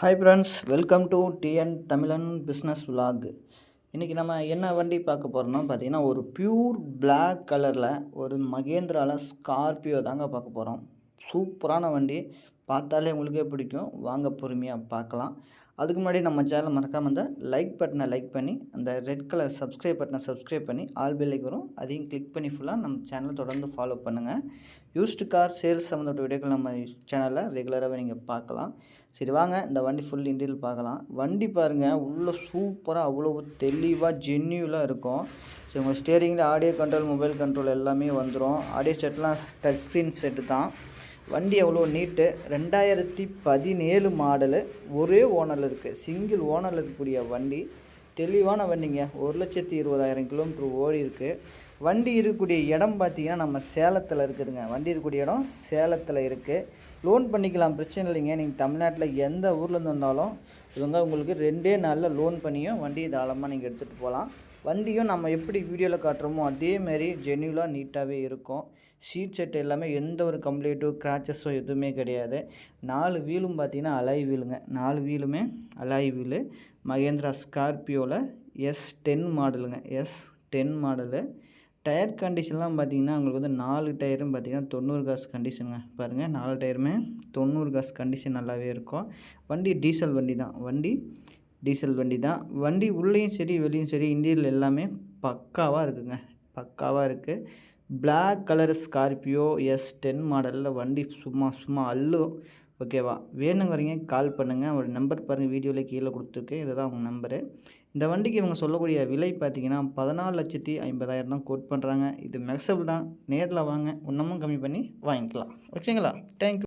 Hi friends welcome to TN Tamilan business vlog இன்றைக்கி நம்ம என்ன வண்டி பார்க்க போகிறோம்னா பார்த்திங்கன்னா ஒரு பியூர் பிளாக் கலரில் ஒரு மகேந்திராவில் ஸ்கார்பியோ தாங்க பார்க்க போகிறோம் சூப்பரான வண்டி. பார்த்தாலே உங்களுக்கே பிடிக்கும். வாங்க பொறுமையாக பார்க்கலாம். அதுக்கு முன்னாடி நம்ம சேனலை மறக்காமல் அந்த லைக் பட்டனை லைக் பண்ணி அந்த ரெட் கலர் சப்ஸ்கிரைப் பட்டனை சப்ஸ்கிரைப் பண்ணி ஆல் பெல்லைக்கு வரும். அதையும் கிளிக் பண்ணி ஃபுல்லாக நம்ம சேனலை தொடர்ந்து ஃபாலோ பண்ணுங்கள் யூஸ்டு கார் சேல்ஸ் சம்மந்தப்பட்ட வீடியோக்கள் நம்ம சேனலில் ரெகுலராகவே நீங்கள் பார்க்கலாம். சரி வாங்க. இந்த வண்டி ஃபுல் இன்டீரியல் பார்க்கலாம். வண்டி பாருங்கள் உள்ளே சூப்பராக அவ்வளோ தெளிவாக ஜென்யூலாக இருக்கும். சரி உங்கள் ஸ்டேரிங்கில் ஆடியோ கண்ட்ரோல் மொபைல் கண்ட்ரோல் எல்லாமே வந்துடும் ஆடியோ செட்லாம் டச் ஸ்க்ரீன் செட்டு தான். வண்டி எவ்வளோ நீட்டு? ரெண்டாயிரத்தி பதினேழு மாடலு ஒரே ஓனரில் இருக்குது சிங்கிள் ஓனரில் இருக்கக்கூடிய வண்டி. தெளிவான வண்டிங்க. ஒரு லட்சத்தி இருபதாயிரம் கிலோமீட்டர் ஓடி இருக்குது வண்டி இருக்கக்கூடிய இடம் பார்த்தீங்கன்னா நம்ம சேலத்தில் இருக்குதுங்க. வண்டி இருக்கக்கூடிய இடம் சேலத்தில் இருக்குது லோன் பண்ணிக்கலாம் பிரச்சனை இல்லைங்க. நீங்கள் தமிழ்நாட்டில் எந்த ஊர்லேருந்து வந்தாலும் இவங்க உங்களுக்கு ரெண்டே நாளில் லோன் பண்ணியும் வண்டி தாராளமாக நீங்கள் எடுத்துகிட்டு போகலாம் வண்டியும் நம்ம எப்படி வீடியோவில் காட்டுறோமோ அதேமாரி ஜென்யூலாக நீட்டாகவே இருக்கும். சீட் செட் எல்லாமே எந்த ஒரு கம்ப்ளீட்டோ கிராச்சஸும் எதுவுமே கிடையாது. நாலு வீலும் பார்த்தீங்கன்னா அலாய் வீலுங்க. நாலு வீலுமே அலாய் வீலு. மகேந்திரா ஸ்கார்பியோவில் எஸ் டென் மாடலுங்க எஸ் டென் மாடலு டயர் கண்டிஷன்லாம் பார்த்தீங்கன்னா உங்களுக்கு வந்து நாலு டயரும் பார்த்தீங்கன்னா தொண்ணூறு காசு கண்டிஷனுங்க. பாருங்கள் நாலு டயருமே தொண்ணூறு காசு கண்டிஷன் நல்லாவே இருக்கும். வண்டி டீசல் வண்டி தான். வண்டி டீசல் வண்டி தான். வண்டி உள்ளேயும் சரி வெளியும் சரி இந்தியில் எல்லாமே பக்காவாக இருக்குங்க. பக்காவாக இருக்குது black colour Scorpio S ten மாடலில் வண்டி சும்மா சும்மா அல்லும் ஓகேவா வேணுங்கிறீங்க கால் பண்ணுங்கள் ஒரு நம்பர் பாருங்கள் வீடியோவில் கீழே கொடுத்துருக்கு இதுதான் அவங்க நம்பரு இந்த வண்டிக்கு இவங்க சொல்லக்கூடிய விலை பார்த்தீங்கன்னா பதினாலு லட்சத்தி ஐம்பதாயிரம் தான் கோட் பண்ணுறாங்க இது மெக்சபிள் தான். நேரில் வாங்க. இன்னமும் கம்மி பண்ணி வாங்கிக்கலாம். ஓகேங்களா தேங்க்யூ